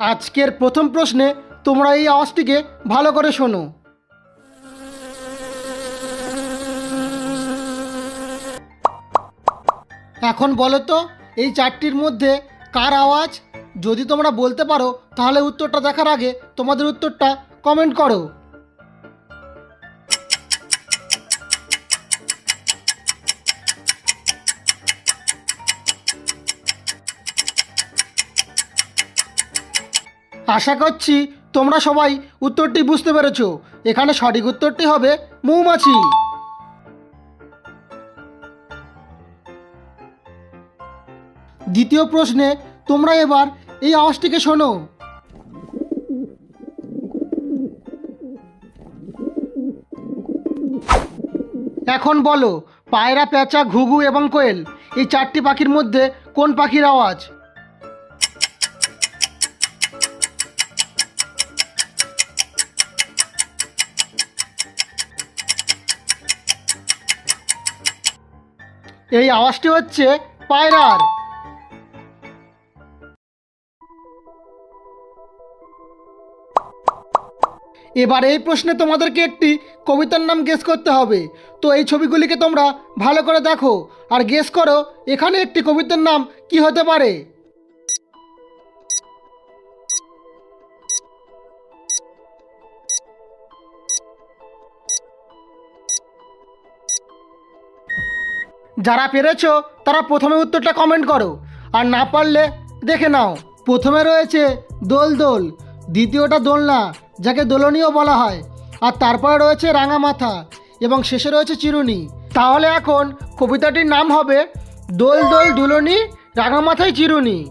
আজকের প্রথম প্রশ্নে তোমরা এই আওয়াজটিকে ভালো করে শোনো। এখন বলো তো, এই চারটির মধ্যে কার আওয়াজ? যদি তোমরা বলতে পারো, তাহলে উত্তরটা দেখার আগে তোমাদের উত্তরটা কমেন্ট করো। আশা করছি তোমরা সবাই উত্তরটি বুঝতে পেরেছ। এখানে সঠিক উত্তরটি হবে মৌমাছি। দ্বিতীয় প্রশ্নে তোমরা এবার এই আওয়াজটিকে শোনো। এখন বলো, পায়রা, পেঁচা, ঘুঘু এবং কোয়েল, এই চারটি পাখির মধ্যে কোন পাখির আওয়াজ? এই আওয়াজটি হচ্ছে পায়রার। এবার এই প্রশ্নে তোমাদেরকে একটি কবিতার নাম গেস করতে হবে। তো এই ছবিগুলিকে তোমরা ভালো করে দেখো আর গেস করো এখানে একটি কবিতার নাম কি হতে পারে? যারা পেরেছ, তারা প্রথমে উত্তরটা কমেন্ট করো। আর না পারলে, দেখে নাও। প্রথমে রয়েছে দোল দোল, দ্বিতীয়টা দোলনা, যাকে দোলনীয় বলা হয়। আর তারপরে রয়েছে রাঙা মাথা এবং শেষে রয়েছে চিরুনি। তাহলে এখন কবিতাটির নাম হবে দোল দোল দুলনি রাঙা মাথায় চিরুনি।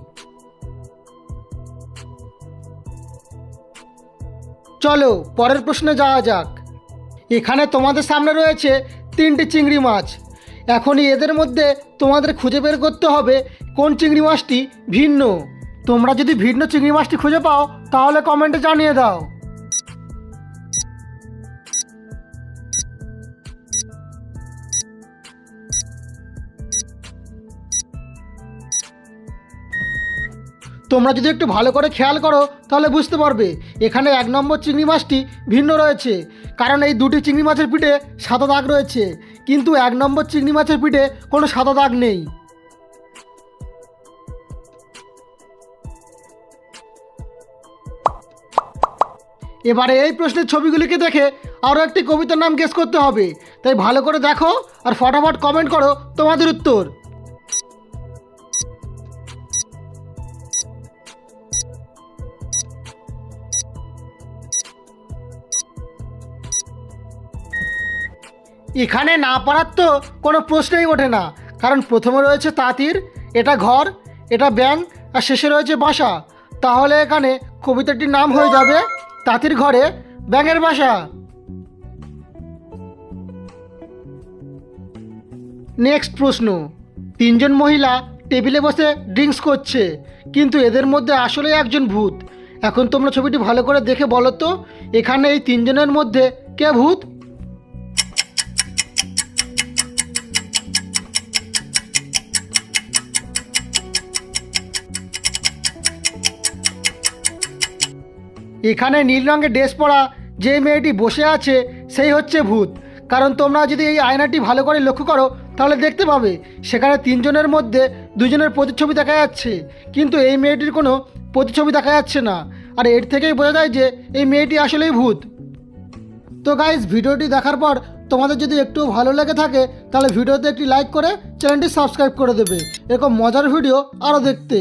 চলো, পরের প্রশ্নে যাওয়া যাক। এখানে তোমাদের সামনে রয়েছে তিনটি চিংড়ি মাছ। এখনই এদের মধ্যে তোমাদের খুঁজে বের করতে হবে কোন চিংড়ি মাছটি ভিন্ন। তোমরা যদি ভিন্ন চিংড়ি মাছটি খুঁজে পাও, তাহলে কমেন্টে জানিয়ে দাও। তোমরা যদি একটু ভালো করে খেয়াল করো, তাহলে বুঝতে পারবে, এখানে এক নম্বর চিংড়ি মাছটি ভিন্ন রয়েছে, কারণ এই দুটি চিংড়ি মাছের পিঠে সাদা দাগ রয়েছে, কিন্তু এক নম্বর চিংড়ি মাছের পিঠে কোনো সাদা দাগ নেই। এবারে এই প্রশ্নের ছবিগুলিকে দেখে আরও একটি কবিতার নাম গেস করতে হবে, তাই ভালো করে দেখো আর ফটাফট কমেন্ট করো তোমাদের উত্তর। এখানে না পারার তো কোনো প্রশ্নই ওঠে না। কারণ প্রথমে রয়েছে তাঁতির, এটা ঘর, এটা ব্যাং আর শেষে রয়েছে বাসা। তাহলে এখানে কবিতাটির নাম হয়ে যাবে তাঁতির ঘরে ব্যাঙের বাসা। নেক্সট প্রশ্ন। তিনজন মহিলা টেবিলে বসে ড্রিঙ্কস করছে, কিন্তু এদের মধ্যে আসলে একজন ভূত। এখন তোমরা ছবিটি ভালো করে দেখে বলো তো, এখানে এই তিনজনের মধ্যে কে ভূত? এখানে নীল রঙের ড্রেস পরা যে মেয়েটি বসে আছে, সেই হচ্ছে ভূত। কারণ তোমরা যদি এই আয়নাটি ভালো করে লক্ষ্য করো, তাহলে দেখতে পাবে, সেখানে তিনজনের মধ্যে দুজনের প্রতিচ্ছবি দেখা যাচ্ছে। কিন্তু এই মেয়েটির কোনো প্রতিচ্ছবি দেখা যাচ্ছে না। আর এর থেকেই বোঝা যায় যে, এই মেয়েটি আসলেই ভূত। তো গাইজ ভিডিওটি দেখার পর তোমাদের যদি একটু ভালো লেগে থাকে, তাহলে ভিডিওতে একটি লাইক করে চ্যানেলটি সাবস্ক্রাইব করে দেবে। এরকম মজার ভিডিও আরও দেখতে।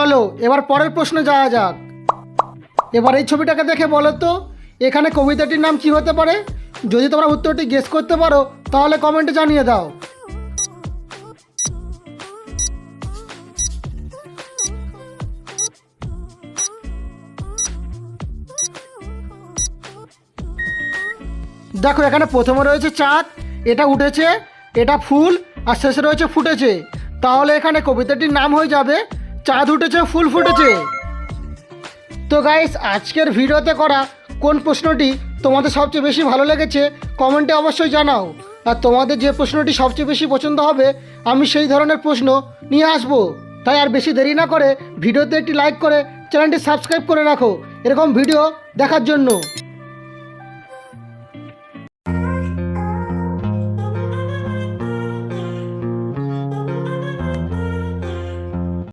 চলো, এবার পরের প্রশ্নে যাওয়া যাক। এবার এই ছবিটাকে দেখে বলো তো, এখানে কবিতাটির নাম কি হতে পারে? যদি তোমরা উত্তরটি গেস করতে পারো, তাহলে কমেন্টে জানিয়ে দাও। দেখো, এখানে প্রথমে রয়েছে চাঁদ এটা উঠেছে, এটা ফুল, আর শেষে রয়েছে ফুটেছে। তাহলে এখানে কবিতাটির নাম হয়ে যাবে চাঁদ উঠেছে, ফুল ফুটেছে। তো গাইস আজকের ভিডিওতে করা কোন প্রশ্নটি তোমাদের সবচেয়ে বেশি ভালো লেগেছে, কমেন্টে অবশ্যই জানাও। আর তোমাদের যে প্রশ্নটি সবচেয়ে বেশি পছন্দ হবে, আমি সেই ধরনের প্রশ্ন নিয়ে আসব। তাই আর বেশি দেরি না করে ভিডিওতে একটি লাইক করে চ্যানেলটি সাবস্ক্রাইব করে রাখো, এরকম ভিডিও দেখার জন্য।